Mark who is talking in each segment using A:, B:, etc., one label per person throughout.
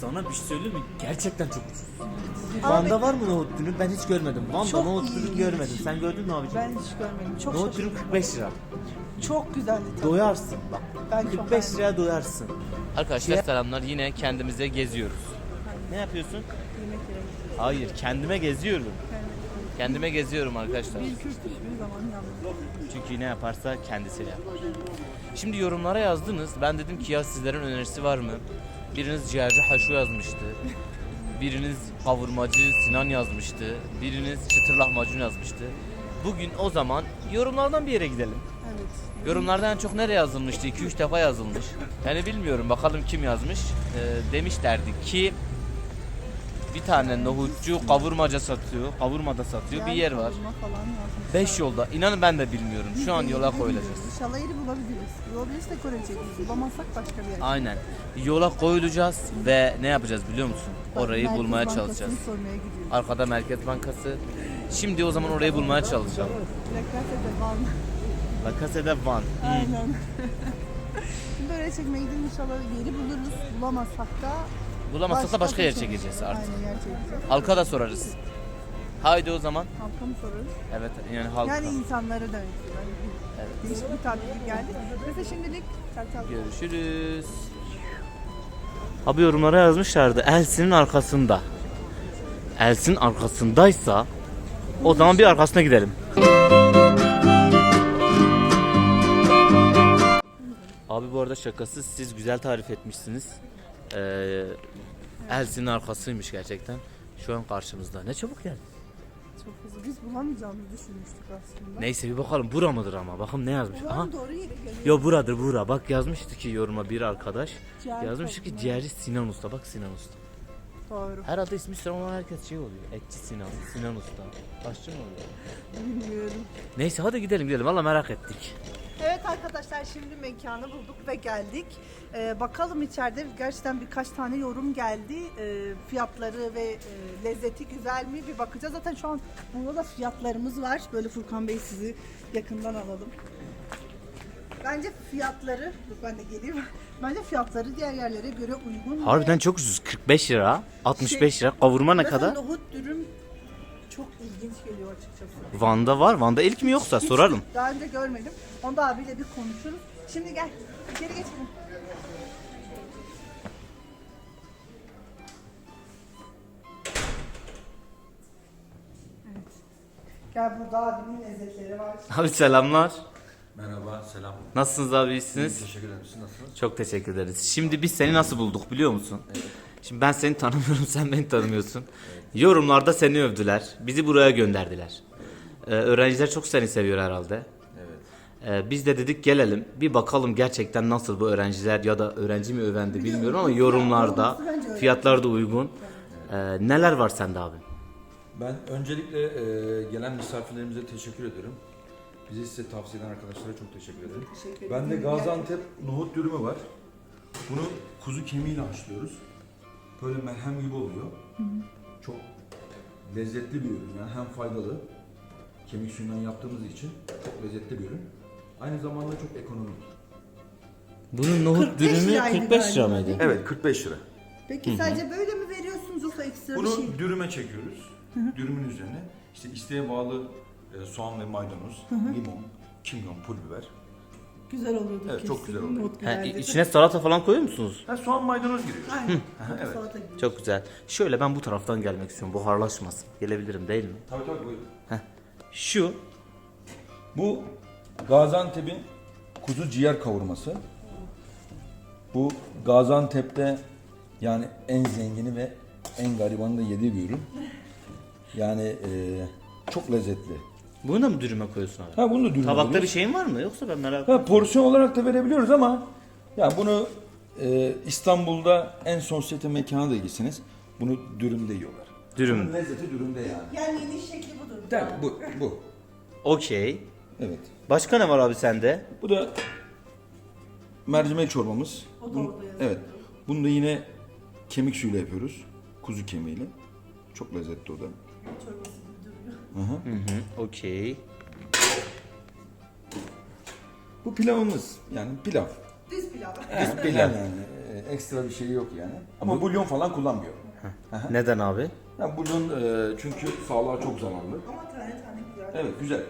A: Sana bir şey söyleyeyim mi? Gerçekten çok ucuz. Van'da var mı nohut dürüm? Ben hiç görmedim. Van'da
B: Çok
A: nohut dürüm görmedim. Sen gördün mü abicim?
B: Ben hiç görmedim. Çok
A: Nohut
B: şaşırdım.
A: dürüm 45 lira.
B: Çok güzeldi tadı.
A: Doyarsın bak.
B: Ben çok
A: 45
B: beğendim.
A: liraya doyarsın.
C: Arkadaşlar
A: Şey-
C: selamlar yine kendimize geziyoruz.
A: Ne yapıyorsun?
B: Yemek yemek.
A: Hayır, kendime geziyorum.
C: Kendime geziyorum arkadaşlar.
B: Bir Kürt hiçbir zaman yanmıyor.
A: Çünkü ne yaparsa kendisiyle yapar.
C: Şimdi yorumlara yazdınız. Ben dedim ki ya sizlerin önerisi var mı? Biriniz ciğerci Haşu yazmıştı. Biriniz kavurmacı Sinan yazmıştı. Biriniz çıtır lahmacun yazmıştı. Bugün o zaman yorumlardan bir yere gidelim.
B: Evet.
C: Yorumlarda en çok nereye yazılmıştı? 2-3 defa yazılmış. Yani bilmiyorum bakalım kim yazmış. Ee, demişlerdi ki bir tane nohutçu kavurmaca satıyor. Kavurmada satıyor bir yer var.
B: Kavurma falan.
C: 5 yolda. İnanın ben de bilmiyorum. Şu an yola koyulacağız.
B: İnşallah yeri bulabiliriz. Bulabilirsek oraya çekeriz. Bulamazsak başka bir yer.
C: Aynen. Yola koyulacağız ve ne yapacağız biliyor musun? Orayı
B: Merkez
C: bulmaya
B: Bankası'nı
C: çalışacağız.
B: sormaya gidiyoruz.
C: Arkada Merkez Bankası. Şimdi o zaman orayı bulmaya çalışacağım.
B: Plakate de var.
A: La Casa de Van.
B: Aynen. Şimdi oraya çekmeye gidelim inşallah yeri buluruz. Bulamazsak da
C: Bulamazsak da başka
B: bir
C: yer
B: şey.
C: çekeceğiz artık.
B: Yer çekeceğiz.
C: Halka da sorarız. Haydi o zaman.
B: Halka mı sorarız?
C: Evet yani halka.
B: Yani insanlara da yani değişik bir tatil geldi. Neyse şimdilik.
C: Görüşürüz. Abi yorumlara yazmışlardı. Elsin'in arkasında. Elsin arkasındaysa o zaman bir arkasına gidelim. Abi bu arada şakası siz güzel tarif etmişsiniz. Ee, Elsin'in arkasıymış gerçekten. Şu an karşımızda. Ne çabuk geldi.
B: Çok hızlı. Biz bulamayacağımızı düşünmüştük aslında.
C: Neyse bir bakalım bura mıdır ama. Bakın ne yazmış. Aha.
B: Ulan doğru yere geliyor.
C: Yo buradır bura. Bak yazmıştı ki yoruma bir arkadaş.
B: Ciğer
C: yazmış ki
B: kavurma.
C: ciğerci Sinan Usta. Bak Sinan Usta.
B: Doğru.
C: Herhalde ismi Sinan olan herkes şey oluyor. Etçi Sinan, Sinan Usta. Aşçı mı oluyor?
B: Bilmiyorum.
C: Neyse hadi gidelim gidelim. Valla merak ettik.
B: Evet arkadaşlar şimdi mekanı bulduk ve geldik. Ee, bakalım içeride gerçekten birkaç tane yorum geldi. Ee, fiyatları ve e, lezzeti güzel mi bir bakacağız. Zaten şu an burada da fiyatlarımız var. Böyle Furkan Bey sizi yakından alalım. Bence fiyatları, dur ben de geleyim. Bence fiyatları diğer yerlere göre uygun.
C: Harbiden çok ucuz. 45 lira, 65 lira. Kavurma ne
B: Mesela
C: kadar?
B: nohut dürüm çok ilginç geliyor açıkçası.
C: Van'da var. Van'da ilk mi yoksa
B: Hiç
C: soralım.
B: Daha önce görmedim. Onu da abiyle bir konuşuruz. Şimdi gel. İçeri geçelim. Evet. Gel burada abimin lezzetleri var.
C: Abi selamlar.
D: Merhaba, selam.
C: Nasılsınız abi iyisiniz?
D: Teşekkür ederim. Siz nasılsınız?
C: Çok teşekkür ederiz. Şimdi biz seni nasıl bulduk biliyor musun? Şimdi ben seni tanımıyorum, sen beni tanımıyorsun. Yorumlarda seni övdüler. Bizi buraya gönderdiler. Ee, öğrenciler çok seni seviyor herhalde.
D: Evet.
C: Ee, biz de dedik gelelim bir bakalım gerçekten nasıl bu öğrenciler ya da öğrenci mi övendi bilmiyorum ama yorumlarda fiyatlar da uygun. Ee, neler var sende abi?
D: Ben öncelikle e, gelen misafirlerimize teşekkür ederim. Bizi size tavsiye eden arkadaşlara çok teşekkür ederim.
B: Teşekkür
D: Bende
B: ederim.
D: Gaziantep nohut dürümü var. Bunu kuzu kemiğiyle haşlıyoruz. Böyle merhem gibi oluyor. Çok lezzetli bir ürün yani hem faydalı. Kemik suyundan yaptığımız için çok lezzetli bir ürün. Aynı zamanda çok ekonomik.
C: Bunun nohut
B: 45
C: dürümü
B: liraydı
C: 45 lira
B: galiba,
C: mıydı?
D: Evet 45 lira.
B: Peki sadece böyle mi veriyorsunuz yoksa ekstra
D: Bunu
B: bir şey?
D: dürüme çekiyoruz. Dürümün üzerine işte isteğe bağlı e, soğan ve maydanoz, limon, kimyon, pul biber.
B: Güzel oluyordu
D: Evet, çok
B: kesin.
D: güzel oluyor.
B: Nohut
C: Ha, içine salata falan koyuyor musunuz?
D: Ha, soğan maydanoz giriyor.
B: Aynen.
D: Evet.
B: Salata gibi.
C: Çok güzel. Şöyle ben bu taraftan gelmek istiyorum. Buharlaşmasın. Gelebilirim değil mi?
D: Tabii tabii buyurun.
C: Şu
D: Bu Gaziantep'in kuzu ciğer kavurması. Bu Gaziantep'te yani en zengini ve en garibanın da yediği bir ürün. Yani e, çok lezzetli.
C: Bunu da mı dürüme koyuyorsun abi?
D: Ha bunu da dürüm
C: Tabakta bir şeyin var mı? Yoksa ben merak
D: Ha, porsiyon olarak da verebiliyoruz ama ya bunu e, İstanbul'da en sosyete mekana da gitsiniz. Bunu dürümde yiyorlar.
C: Dürüm.
D: Bunun lezzeti dürümde yani.
B: Yani yeni şekli budur.
D: Tabii bu, bu.
C: Okey.
D: Evet.
C: Başka ne var abi sende?
D: Bu da mercimek çorbamız.
B: O da
D: Bunu-
B: orada yazıyor.
D: evet. Bunu da yine kemik suyuyla yapıyoruz. Kuzu kemiğiyle. Çok lezzetli o da.
B: Çorbası duruyor.
D: Hı.
C: Okey.
D: Bu pilavımız. Yani pilav.
B: Düz pilav.
D: Yani pilav yani. e, ekstra bir şey yok yani. Ama bulyon falan kullanmıyor.
A: Neden abi?
D: Ya bulyon e, çünkü sağlığa çok zararlı.
B: Ama tane tane güzel.
D: Evet güzel.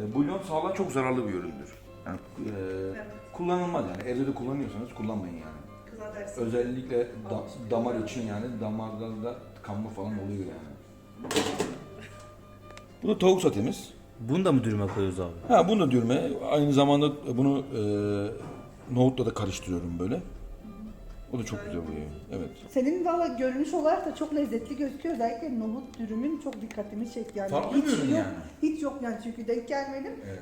D: E, bulyon sağlığa çok zararlı bir üründür. Yani e, kullanılmaz yani. Evde de kullanıyorsanız kullanmayın yani. Özellikle da- damar için yani damarlarda tıkanma falan oluyor yani. Bu da tavuk sotemiz.
A: Bunu da mı dürüme koyuyoruz abi?
D: Ha bunu da dürme. Aynı zamanda bunu e, nohutla da karıştırıyorum böyle. O da çok güzel oluyor. Evet.
B: Senin valla görünüş olarak da çok lezzetli gözüküyor. Özellikle nohut dürümün çok dikkatimi çekti yani.
D: Farklı
B: hiç
D: bir ürün
B: yok,
D: yani.
B: Hiç yok yani çünkü denk gelmedim.
D: Evet.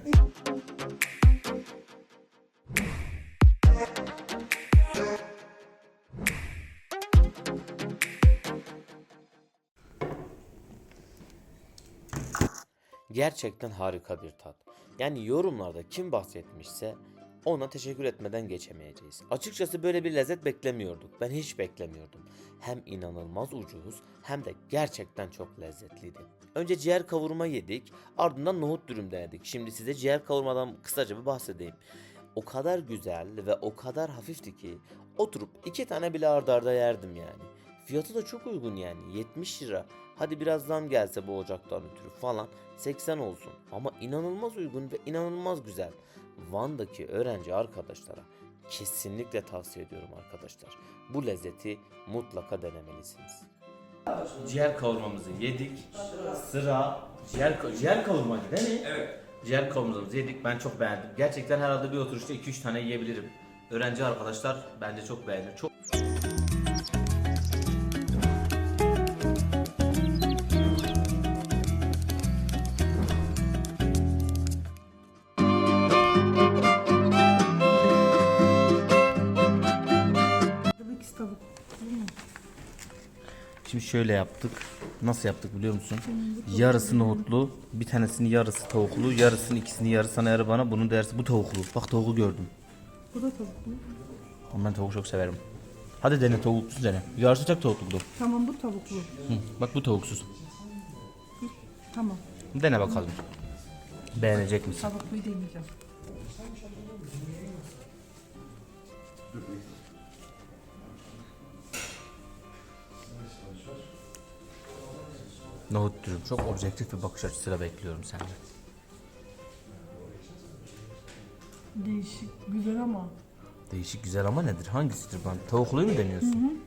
C: Gerçekten harika bir tat. Yani yorumlarda kim bahsetmişse ona teşekkür etmeden geçemeyeceğiz. Açıkçası böyle bir lezzet beklemiyorduk. Ben hiç beklemiyordum. Hem inanılmaz ucuz hem de gerçekten çok lezzetliydi. Önce ciğer kavurma yedik, ardından nohut dürüm denedik. Şimdi size ciğer kavurmadan kısaca bir bahsedeyim. O kadar güzel ve o kadar hafifti ki oturup iki tane bile ardarda arda yerdim yani. Fiyatı da çok uygun yani 70 lira. Hadi biraz zam gelse bu ocaktan ötürü falan 80 olsun. Ama inanılmaz uygun ve inanılmaz güzel. Van'daki öğrenci arkadaşlara kesinlikle tavsiye ediyorum arkadaşlar. Bu lezzeti mutlaka denemelisiniz. Ciğer kavurmamızı yedik. Sıra ciğer ciğer kavurma değil mi?
D: Evet.
C: Ciğer kavurmamızı yedik. Ben çok beğendim. Gerçekten herhalde bir oturuşta 2-3 tane yiyebilirim. Öğrenci arkadaşlar bence çok beğenir. Çok
A: Şimdi şöyle yaptık. Nasıl yaptık biliyor musun? Yarısı nohutlu, bir tanesini yarısı tavuklu, yarısını ikisini yarı sana yarı bana, bunun da yarısı bu tavuklu. Bak tavuğu gördüm.
B: Bu da tavuklu.
A: Ama ben tavuk çok severim. Hadi dene tavuksuz dene. Yarısı tek tavuklu.
B: Tamam bu tavuklu.
A: Hı, bak bu tavuksuz.
B: Tamam.
A: Dene bakalım. Beğenecek misin?
B: Tavukluyu deneyeceğim.
A: Nohut dürüm. Çok objektif bir bakış açısıyla bekliyorum senden.
B: Değişik, güzel ama.
A: Değişik güzel ama nedir? Hangisidir ben? Tavukluyu mu deniyorsun?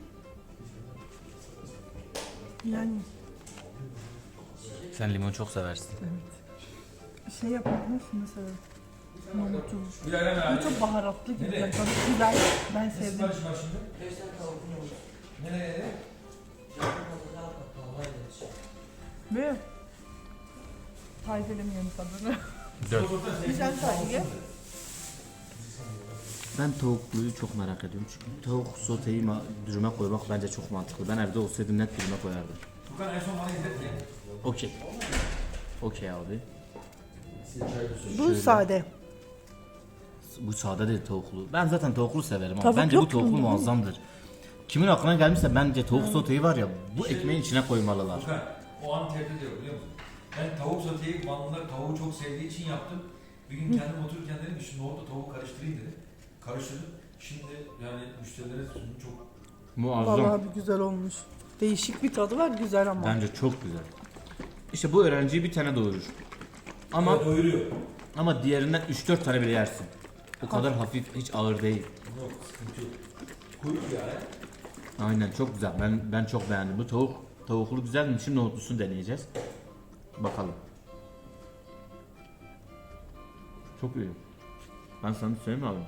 B: Yani
A: Sen limon çok seversin.
B: şey yapabilirsin mesela. Nohutu. Bu çok baharatlı gibi. Yani tadı güzel. Ben sevdim. Ve tazelemiyorum tadını.
A: Dört.
B: Güzel sadece.
A: Ben tavukluyu çok merak ediyorum çünkü tavuk soteyi ma- dürüme koymak bence çok mantıklı. Ben evde olsaydım net dürüme koyardım. Okey. Okey abi.
B: Bu sade.
A: Bu sade değil tavuklu. Ben zaten tavuklu severim ama
B: Tavuk
A: bence bu
B: yok
A: tavuklu
B: mu?
A: muazzamdır. Kimin aklına gelmişse bence tavuk soteyi var ya bu ekmeğin içine koymalılar.
E: O an tebrik ediyorum biliyor musun? Ben tavuk soteyi Vanlılar tavuğu çok sevdiği için yaptım. Bir gün kendim otururken dedim ki şu nohutla tavuğu karıştırayım dedim. Karıştırdım. Şimdi yani müşterilere sundum çok
A: Muazzam.
B: Vallahi bir güzel olmuş. Değişik bir tadı var güzel ama.
A: Bence çok güzel. İşte bu öğrenciyi bir tane doyurur. Ama
E: doyuruyor.
A: ama diğerinden 3-4 tane bile yersin. O kadar hafif, hiç ağır değil.
E: Yok sıkıntı yok. Kuyruk ya.
A: Aynen çok güzel. Ben ben çok beğendim. Bu tavuk tavuklu güzel mi? Şimdi nohutlusunu deneyeceğiz. Bakalım. Çok iyi. Ben sana söyleyeyim mi abi?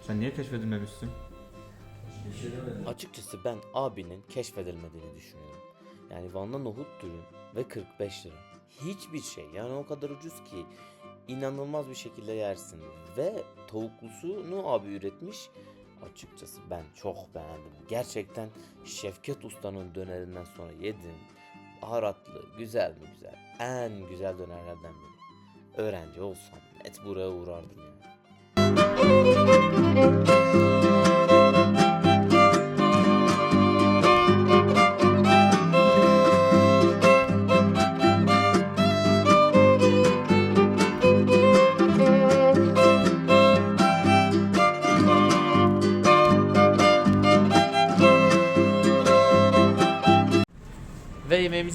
A: Sen niye keşfedilmemişsin?
C: Açıkçası ben abinin keşfedilmediğini düşünüyorum. Yani Van'da nohut dürüm ve 45 lira. Hiçbir şey yani o kadar ucuz ki inanılmaz bir şekilde yersin. Ve tavuklusunu abi üretmiş. Açıkçası ben çok beğendim. Gerçekten Şevket Usta'nın dönerinden sonra yedim. Baharatlı, güzel mi güzel. En güzel dönerlerden biri. Öğrenci olsam net buraya uğrardım yani.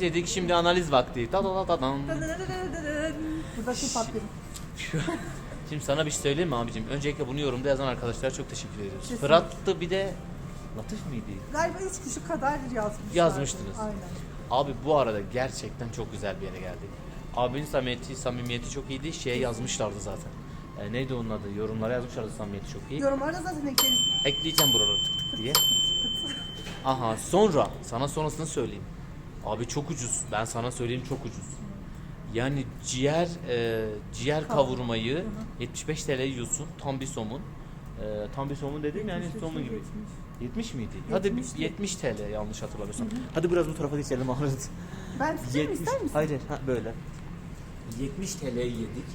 C: Yedik. Şimdi analiz vakti. Ta ta ta ta.
B: Burada şey patlıyor.
C: Şimdi sana bir şey söyleyeyim mi abicim? Öncelikle bunu yorumda yazan arkadaşlara çok teşekkür ediyoruz.
B: Kesinlikle.
C: Fırat'tı bir de Latif miydi?
B: Galiba üç kişi kadar yazmışlar.
C: Yazmıştınız.
B: Aynen.
C: Abi bu arada gerçekten çok güzel bir yere geldik. Abinin samimiyeti, samimiyeti çok iyiydi. Şeye yazmışlardı zaten. E, neydi onun adı? Yorumlara yazmışlardı samimiyeti çok iyi.
B: Yorumlarda zaten ekleriz.
C: Ekleyeceğim buraları tık tık diye. Aha sonra sana sonrasını söyleyeyim. Abi çok ucuz. Ben sana söyleyeyim çok ucuz. Yani ciğer e, ciğer kavurmayı 75 TL yiyorsun. Tam bir somun. E, tam bir somun dediğim yani somun gibi. 70 miydi? Hadi bir-
B: 70'ti.
C: 70 TL yanlış hatırlamıyorsam. Hadi biraz bu tarafa geçelim Ahmet.
B: Ben tutayım
C: 70
B: ister misin?
C: Hayır, ha, böyle. 70 TL yedik.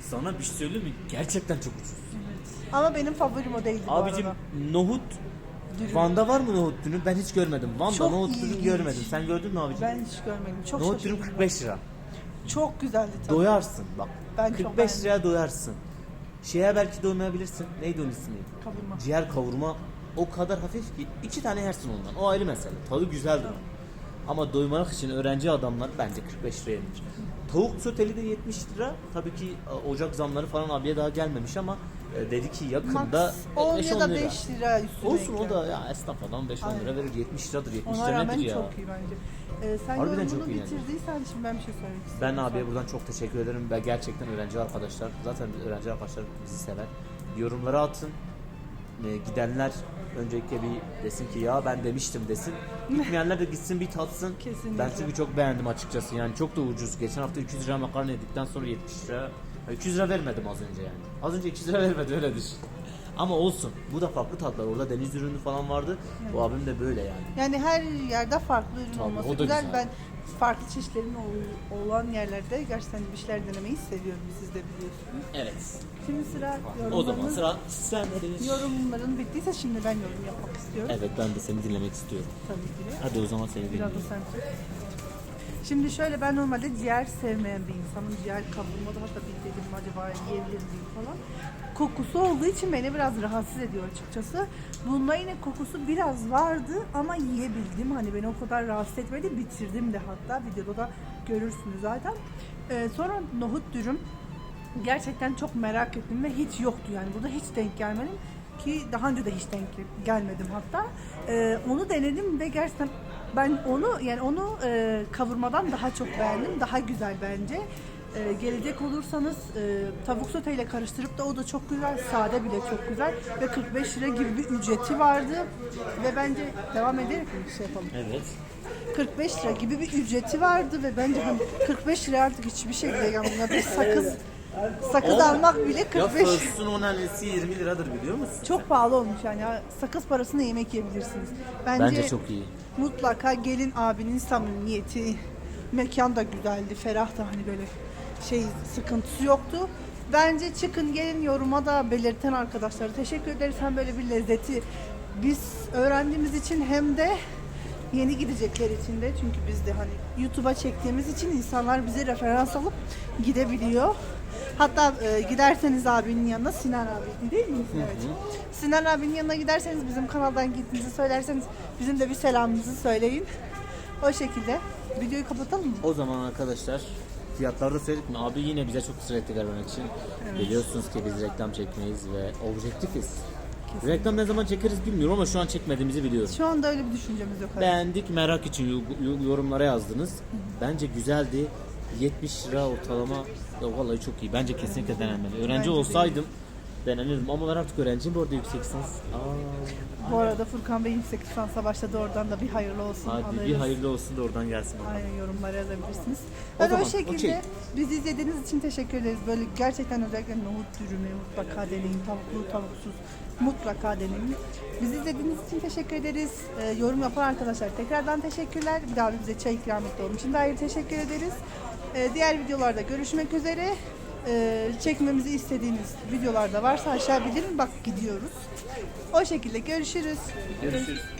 C: Sana bir şey söyleyeyim mi? Gerçekten çok ucuz.
B: Ama benim favorim o değildi bu
C: Abicim
B: arada.
C: nohut. Van'da var mı nohut dürüm? Ben hiç görmedim. Van'da
B: Çok
C: nohut dürüm
B: ilginç.
C: görmedim. Sen gördün mü abicim?
B: Ben hiç görmedim. Çok
C: nohut dürüm
B: şaşırdım.
C: 45 lira.
B: Çok güzeldi tabii.
C: Doyarsın bak.
B: Ben çok
C: 45
B: beğendim.
C: liraya doyarsın. Şeye belki doymayabilirsin. Neydi onun ismi?
B: Kavurma.
C: Ciğer kavurma o kadar hafif ki iki tane yersin ondan. O ayrı mesele. Tadı güzeldir. Ama doymak için öğrenci adamlar bence 45 liraya yenir. Tavuk soteli de 70 lira. Tabii ki e, ocak zamları falan abiye daha gelmemiş ama e, dedi ki yakında
B: Max 10
C: 5-10
B: ya da
C: lira.
B: 5 lira üstüne
C: Olsun o da ya esnaf adam 5-10 lira verir 70 liradır 70
B: Ona
C: lira
B: rağmen
C: nedir ya?
B: çok iyi bence. Ee, sen
C: Harbiden
B: yorumunu
C: çok iyi yani.
B: bitirdiysen şimdi ben bir şey söylemek
C: Ben
B: istiyorum.
C: abiye buradan çok teşekkür ederim ve gerçekten öğrenci arkadaşlar zaten öğrenci arkadaşlar bizi sever. Yorumlara atın. Ee, gidenler öncelikle bir desin ki ya ben demiştim desin. Gitmeyenler de gitsin bir tatsın.
B: Kesinlikle.
C: Ben çünkü çok beğendim açıkçası. Yani çok da ucuz. Geçen hafta 200 lira makarna yedikten sonra 70 lira. Ya 200 lira vermedim az önce yani. Az önce 200 lira vermedi öyle düşün. Ama olsun. Bu da farklı tatlar. Orada deniz ürünü falan vardı. Bu abim de böyle yani.
B: Yani her yerde farklı ürün
C: Tabii,
B: olması
C: o da
B: güzel.
C: güzel.
B: Ben farklı çeşitlerin ol- olan yerlerde gerçekten bir şeyler denemeyi seviyorum. Siz de biliyorsunuz.
C: Evet.
B: Şimdi sıra
C: O zaman
B: yorumlarınız.
C: sıra sende.
B: Yorumların bittiyse şimdi ben yorum yapmak istiyorum.
C: Evet ben de seni dinlemek istiyorum.
B: Tabii ki de.
C: Hadi o zaman seni
B: Biraz
C: dinleyelim.
B: da sen. Şimdi şöyle ben normalde ciğer sevmeyen bir insanım. Ciğer kavurmadı hatta bir dedim acaba yiyebilir miyim falan. Kokusu olduğu için beni biraz rahatsız ediyor açıkçası. Bunda yine kokusu biraz vardı ama yiyebildim. Hani beni o kadar rahatsız etmedi. Bitirdim de hatta videoda da görürsünüz zaten. Ee, sonra nohut dürüm. Gerçekten çok merak ettim ve hiç yoktu yani burada hiç denk gelmedim ki daha önce de hiç denk gelmedim hatta. Ee, onu denedim ve gerçekten ben onu yani onu e, kavurmadan daha çok beğendim. Daha güzel bence. Ee, gelecek olursanız e, tavuk sote ile karıştırıp da o da çok güzel. Sade bile çok güzel ve 45 lira gibi bir ücreti vardı. Ve bence devam ederek bir şey yapalım?
C: Evet.
B: 45 lira gibi bir ücreti vardı ve bence hani 45 lira artık hiçbir şekilde yani buna bir sakız sakız
C: Oğlum,
B: almak bile
C: Ya
B: 45
C: Frost'un o nanesi 20 liradır biliyor musun?
B: çok pahalı olmuş yani ya, sakız parasına yemek yiyebilirsiniz. Bence,
C: Bence çok iyi.
B: mutlaka gelin abinin samimiyeti mekan da güzeldi ferah da hani böyle şey sıkıntısı yoktu. Bence çıkın gelin yoruma da belirten arkadaşlara teşekkür ederiz. Hem böyle bir lezzeti biz öğrendiğimiz için hem de yeni gidecekler için de çünkü biz de hani YouTube'a çektiğimiz için insanlar bize referans alıp gidebiliyor. Hatta e, giderseniz abinin yanına Sinan abi değil mi? Evet. Sinan abinin yanına giderseniz bizim kanaldan gittiğinizi söylerseniz bizim de bir selamımızı söyleyin. O şekilde videoyu kapatalım mı?
C: O zaman arkadaşlar fiyatları da söyledik mi? Abi yine bize çok ısrar etti vermek için. Biliyorsunuz ki biz reklam çekmeyiz ve objektifiz. Reklam ne zaman çekeriz bilmiyorum ama şu an çekmediğimizi biliyorum.
B: Şu anda öyle bir düşüncemiz yok.
C: Beğendik merak için yo- yo- yorumlara yazdınız. Bence güzeldi. 70 lira ortalama. Ya vallahi çok iyi. Bence kesinlikle denenmeli. Öğrenci
B: Bence
C: olsaydım denenirdim ama ben artık öğrenciyim bu arada yüksek lisans. Aa,
B: Bu arada Furkan Bey yüksek lisansa başladı. Oradan da bir hayırlı olsun.
C: hadi bir
B: alırız.
C: hayırlı olsun da oradan gelsin. bana.
B: Aynen yorumlara yazabilirsiniz.
C: O
B: o,
C: zaman,
B: şekilde
C: okey.
B: bizi izlediğiniz için teşekkür ederiz. Böyle gerçekten özellikle nohut dürümü mutlaka deneyin. Tavuklu, tavuksuz mutlaka deneyin. Bizi izlediğiniz için teşekkür ederiz. Ee, yorum yapan arkadaşlar tekrardan teşekkürler. Bir daha bize çay ikram etti onun için de ayrı teşekkür ederiz. Ee, diğer videolarda görüşmek üzere. Ee, çekmemizi istediğiniz videolarda varsa aşağı bildirin. Bak gidiyoruz. O şekilde görüşürüz.
C: Görüşürüz.